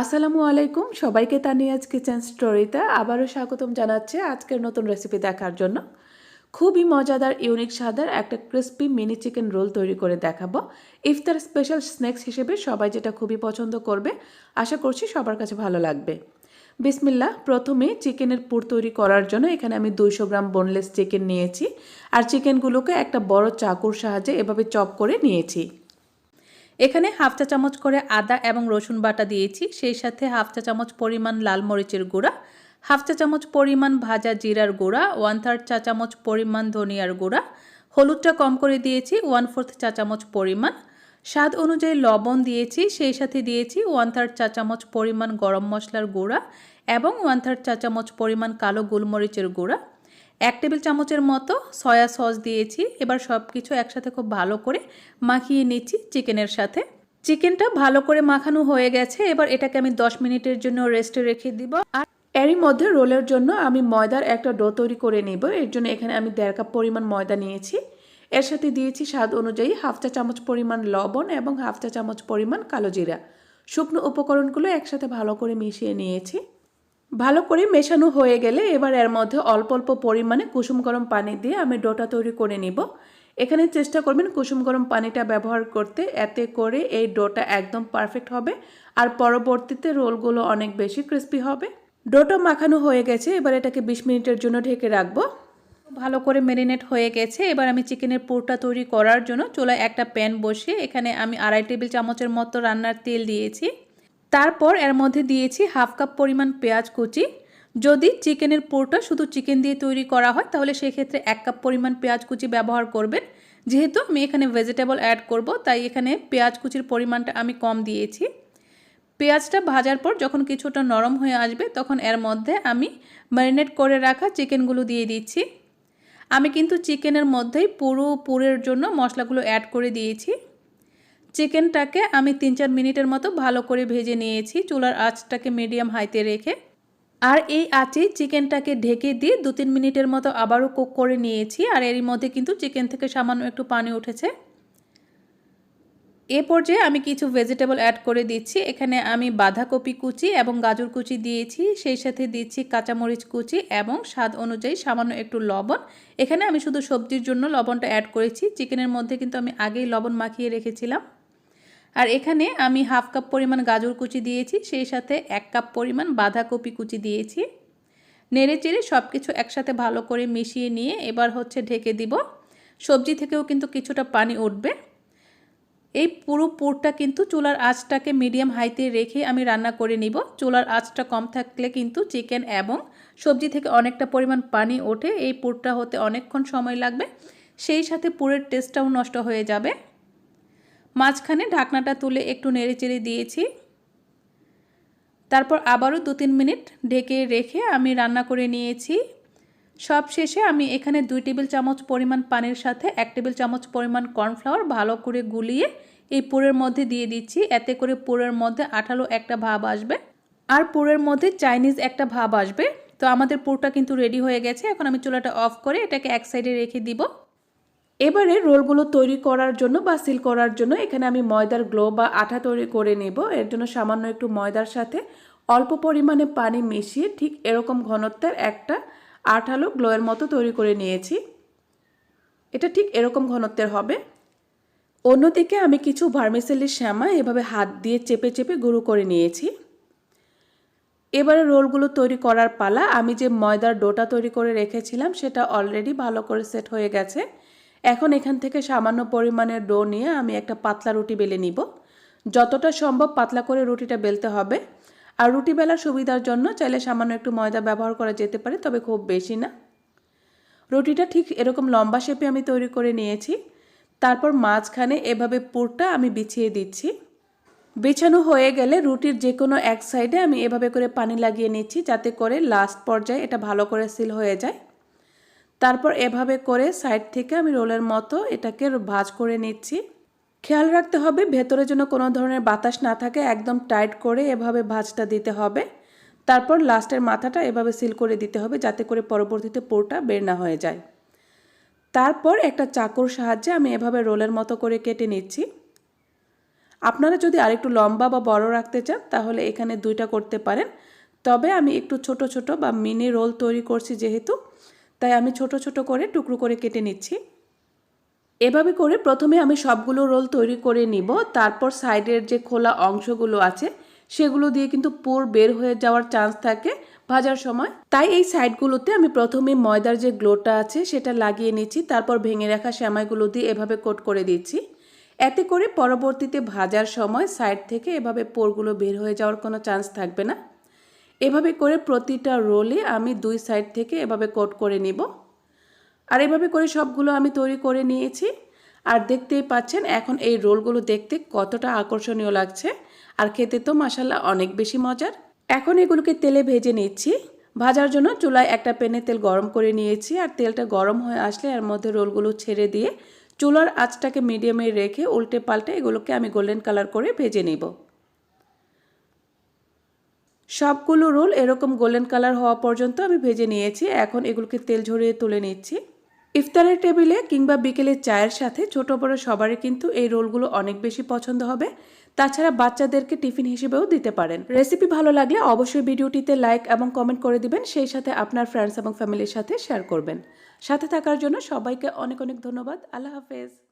আসসালামু আলাইকুম। সবাইকে তানিয়াজ কিচেন স্টোরিতে আবারও স্বাগতম জানাচ্ছি আজকের নতুন রেসিপি দেখার জন্য। খুবই মজাদার ইউনিক স্বাদের একটা ক্রিস্পি মিনি চিকেন রোল তৈরি করে দেখাবো। ইফতার স্পেশাল স্ন্যাক্স হিসেবে সবাই যেটা খুবই পছন্দ করবে, আশা করছি সবার কাছে ভালো লাগবে। বিসমিল্লা প্রথমে চিকেনের পুর তৈরি করার জন্য এখানে আমি দুইশো গ্রাম বোনলেস চিকেন নিয়েছি। আর চিকেনগুলোকে একটা বড় চাকুর সাহায্যে এভাবে চপ করে নিয়েছি। এখানে হাফ চা চামচ করে আদা এবং রসুন বাটা দিয়েছি, সেই সাথে হাফ চা চামচ পরিমাণ লাল মরিচের গুঁড়া, হাফ চা চামচ পরিমাণ ভাজা জিরার গুঁড়া ওয়ান থার্ড চা চামচ পরিমাণ ধনিয়ার গুঁড়া, হলুদটা কম করে দিয়েছি ওয়ান ফোর্থ চা চামচ পরিমাণ, স্বাদ অনুযায়ী লবণ দিয়েছি, সেই সাথে দিয়েছি ওয়ান থার্ড চা চামচ পরিমাণ গরম মশলার গুঁড়া এবং ওয়ান থার্ড চা চামচ পরিমাণ কালো গোলমরিচের গুঁড়া। এক টেবিল চামচের মতো সয়া সস দিয়েছি। এবার সব কিছু একসাথে খুব ভালো করে মাখিয়ে নিচ্ছি চিকেনের সাথে। চিকেনটা ভালো করে মাখানো হয়ে গেছে। এবার এটাকে আমি 10 মিনিটের জন্য রেস্টে রেখে দিব। আর এরই মধ্যে রোলের জন্য আমি ময়দার একটা ডো তৈরি করে নিব। এর জন্য এখানে আমি দেড় কাপ পরিমাণ ময়দা নিয়েছি। এর সাথে দিয়েছি স্বাদ অনুযায়ী হাফ চা চামচ পরিমাণ লবণ এবং হাফ চা চামচ পরিমাণ কালো জিরা। শুকনো উপকরণগুলো একসাথে ভালো করে মিশিয়ে নিয়েছি। ভালো করে মেশানো হয়ে গেলে এবার এর মধ্যে অল্প অল্প পরিমাণে কুসুম গরম পানি দিয়ে আমি ডোটা তৈরি করে নিব। এখানে চেষ্টা করবেন কুসুম গরম পানিটা ব্যবহার করতে, এতে করে এই ডোটা একদম পারফেক্ট হবে আর পরবর্তীতে রোলগুলো অনেক বেশি ক্রিস্পি হবে। ডোটা মাখানো হয়ে গেছে, এবার এটাকে বিশ মিনিটের জন্য ঢেকে রাখব। ভালো করে ম্যারিনেট হয়ে গেছে, এবার আমি চিকেনের পুরটা তৈরি করার জন্য চুলায় একটা প্যান বসিয়ে এখানে আমি আড়াই টেবিল চামচের মতো রান্নার তেল দিয়েছি। তারপর এর মধ্যে দিয়েছি হাফ কাপ পরিমাণ পেঁয়াজ কুচি। যদি চিকেনের পুরটা শুধু চিকেন দিয়ে তৈরি করা হয়, তাহলে সেক্ষেত্রে এক কাপ পরিমাণ পেঁয়াজ কুচি ব্যবহার করবেন। যেহেতু আমি এখানে ভেজিটেবল অ্যাড করব, তাই এখানে পেঁয়াজ কুচির পরিমাণটা আমি কম দিয়েছি। পেঁয়াজটা ভাজার পর যখন কিছুটা নরম হয়ে আসবে, তখন এর মধ্যে আমি ম্যারিনেট করে রাখা চিকেনগুলো দিয়ে দিচ্ছি। আমি কিন্তু চিকেনের মধ্যেই পুরো পুরের জন্য মশলাগুলো অ্যাড করে দিয়েছি। চিকেনটাকে আমি তিন চার মিনিটের মতো ভালো করে ভেজে নিয়েছি। চুলার আঁচটাকে মিডিয়াম হাইতে রেখে। আর এই আঁচে চিকেনটাকে ঢেকে দিয়ে দু তিন মিনিটের মতো আবারও কুক করে নিয়েছি। আর এরই মধ্যে কিন্তু চিকেন থেকে সামান্য একটু পানি উঠেছে। এ পর্যায়ে আমি কিছু ভেজিটেবল অ্যাড করে দিচ্ছি। এখানে আমি বাঁধাকপি কুচি এবং গাজর কুচি দিয়েছি। সেই সাথে দিচ্ছি কাঁচামরিচ কুচি এবং স্বাদ অনুযায়ী সামান্য একটু লবণ। এখানে আমি শুধু সবজির জন্য লবণটা অ্যাড করেছি। চিকেনের মধ্যে কিন্তু আমি আগেই লবণ মাখিয়ে রেখেছিলাম। আর এখানে আমি হাফ কাপ পরিমাণ গাজর কুচি দিয়েছি, সেই সাথে এক কাপ পরিমাণ বাঁধাকপি কুচি দিয়েছি। নেড়ে চেড়ে সব কিছু একসাথে ভালো করে মিশিয়ে নিয়ে এবার হচ্ছে ঢেকে দিব। সবজি থেকেও কিন্তু কিছুটা পানি উঠবে। এই পুরো পুরটা কিন্তু চুলার আঁচটাকে মিডিয়াম হাইতে রেখে আমি রান্না করে নিব। চুলার আঁচটা কম থাকলে কিন্তু চিকেন এবং সবজি থেকে অনেকটা পরিমাণ পানি ওঠে। এই পুরটা হতে অনেকক্ষণ সময় লাগবে। সেই সাথে পুরের টেস্টটাও নষ্ট হয়ে যাবে। মাঝখানে ঢাকনাটা তুলে একটু নেড়ে চেড়ে দিয়েছি। তারপর আবারও দু তিন মিনিট ঢেকে রেখে আমি রান্না করে নিয়েছি। সব শেষে আমি এখানে দুই টেবিল চামচ পরিমাণ পানির সাথে এক টেবিল চামচ পরিমাণ কর্নফ্লাওয়ার ভালো করে গুলিয়ে এই পুরের মধ্যে দিয়ে দিচ্ছি। এতে করে পুরের মধ্যে আঠালো একটা ভাব আসবে আর পুরের মধ্যে চাইনিজ একটা ভাব আসবে। তো আমাদের পুরটা কিন্তু রেডি হয়ে গেছে। এখন আমি চুলাটা অফ করে এটাকে এক সাইডে রেখে দিব। এবারে রোলগুলো তৈরি করার জন্য বা সিল করার জন্য এখানে আমি ময়দার গ্লো বা আঠা তৈরি করে নেব। এর জন্য সামান্য একটু ময়দার সাথে অল্প পরিমাণে পানি মিশিয়ে ঠিক এরকম ঘনত্বের একটা আঠালো গ্লোয়ের মতো তৈরি করে নিয়েছি। এটা ঠিক এরকম ঘনত্বের হবে। অন্যদিকে আমি কিছু ভার্মিসেলির শ্যামা এভাবে হাত দিয়ে চেপে চেপে গুঁড়ো করে নিয়েছি। এবারে রোলগুলো তৈরি করার পালা আমি যে ময়দার ডোটা তৈরি করে রেখেছিলাম সেটা অলরেডি ভালো করে সেট হয়ে গেছে। এখন এখান থেকে সামান্য পরিমাণের ডো নিয়ে আমি একটা পাতলা রুটি বেলে নিব। যতটা সম্ভব পাতলা করে রুটিটা বেলতে হবে। আর রুটি বেলার সুবিধার জন্য চাইলে সামান্য একটু ময়দা ব্যবহার করা যেতে পারে, তবে খুব বেশি না। রুটিটা ঠিক এরকম লম্বা শেপে আমি তৈরি করে নিয়েছি। তারপর মাঝখানে এভাবে পুরটা আমি বিছিয়ে দিচ্ছি। বিছানো হয়ে গেলে রুটির যে কোনো এক সাইডে আমি এভাবে করে পানি লাগিয়ে নিচ্ছি যাতে করে লাস্ট পর্যায়ে এটা ভালো করে সিল হয়ে যায়। তারপর এভাবে করে সাইড থেকে আমি রোলের মতো এটাকে ভাজ করে নিচ্ছি। খেয়াল রাখতে হবে ভেতরে যেন কোনো ধরনের বাতাস না থাকে, একদম টাইট করে এভাবে ভাজটা দিতে হবে। তারপর লাস্টের মাথাটা এভাবে সিল করে দিতে হবে যাতে করে পরবর্তীতে পোরটা বের না হয়ে যায়। তারপর একটা চাকুর সাহায্যে আমি এভাবে রোলের মতো করে কেটে নিচ্ছি। আপনারা যদি আরেকটু লম্বা বা বড় রাখতে চান, তাহলে এখানে দুইটা করতে পারেন। তবে আমি একটু ছোট ছোট বা মিনি রোল তৈরি করছি যেহেতু। তাই আমি ছোট ছোট করে টুকরো করে কেটে নিচ্ছি। এভাবে করে প্রথমে আমি সবগুলো রোল তৈরি করে নিব। তারপর সাইডের যে খোলা অংশগুলো আছে, সেগুলো দিয়ে কিন্তু পুর বের হয়ে যাওয়ার চান্স থাকে ভাজার সময়। তাই এই সাইডগুলোতে আমি প্রথমে ময়দার যে গ্লোটা আছে, সেটা লাগিয়ে নিচ্ছি। তারপর ভেঙে রাখা শ্যামাইগুলো দিয়ে এভাবে কোট করে দিচ্ছি। এতে করে পরবর্তীতে ভাজার সময় সাইড থেকে এভাবে পোরগুলো বের হয়ে যাওয়ার কোনো চান্স থাকবে না। এভাবে করে প্রতিটা রোলে আমি দুই সাইড থেকে এভাবে কোট করে নিব। আর এভাবে করে সবগুলো আমি তৈরি করে নিয়েছি। আর দেখতেই পাচ্ছেন, এখন এই রোলগুলো দেখতে কতটা আকর্ষণীয় লাগছে। আর খেতে তো মাসাল্লাহ অনেক বেশি মজার। এখন এগুলোকে তেলে ভেজে নিচ্ছি। ভাজার জন্য চুলায় একটা প্যানে তেল গরম করে নিয়েছি। আর তেলটা গরম হয়ে আসলে এর মধ্যে রোলগুলো ছেড়ে দিয়ে চুলার আঁচটাকে মিডিয়ামে রেখে উল্টে পাল্টে এগুলোকে আমি গোল্ডেন কালার করে ভেজে নিব। সবগুলো রোল এরকম গোল্ডেন কালার হওয়া পর্যন্ত আমি ভেজে নিয়েছি। এখন এগুলোকে তেল ঝরিয়ে তুলে নিচ্ছি। ইফতারের টেবিলে কিংবা বিকেলের চায়ের সাথে ছোট বড় সবারই কিন্তু এই রোলগুলো অনেক বেশি পছন্দ হবে। তাছাড়া বাচ্চাদেরকে টিফিন হিসেবেও দিতে পারেন। রেসিপি ভালো লাগলে অবশ্যই ভিডিওটিতে লাইক এবং কমেন্ট করে দিবেন। সেই সাথে আপনার ফ্রেন্ডস এবং ফ্যামিলির সাথে শেয়ার করবেন। সাথে থাকার জন্য সবাইকে অনেক অনেক ধন্যবাদ। আল্লাহ হাফেজ।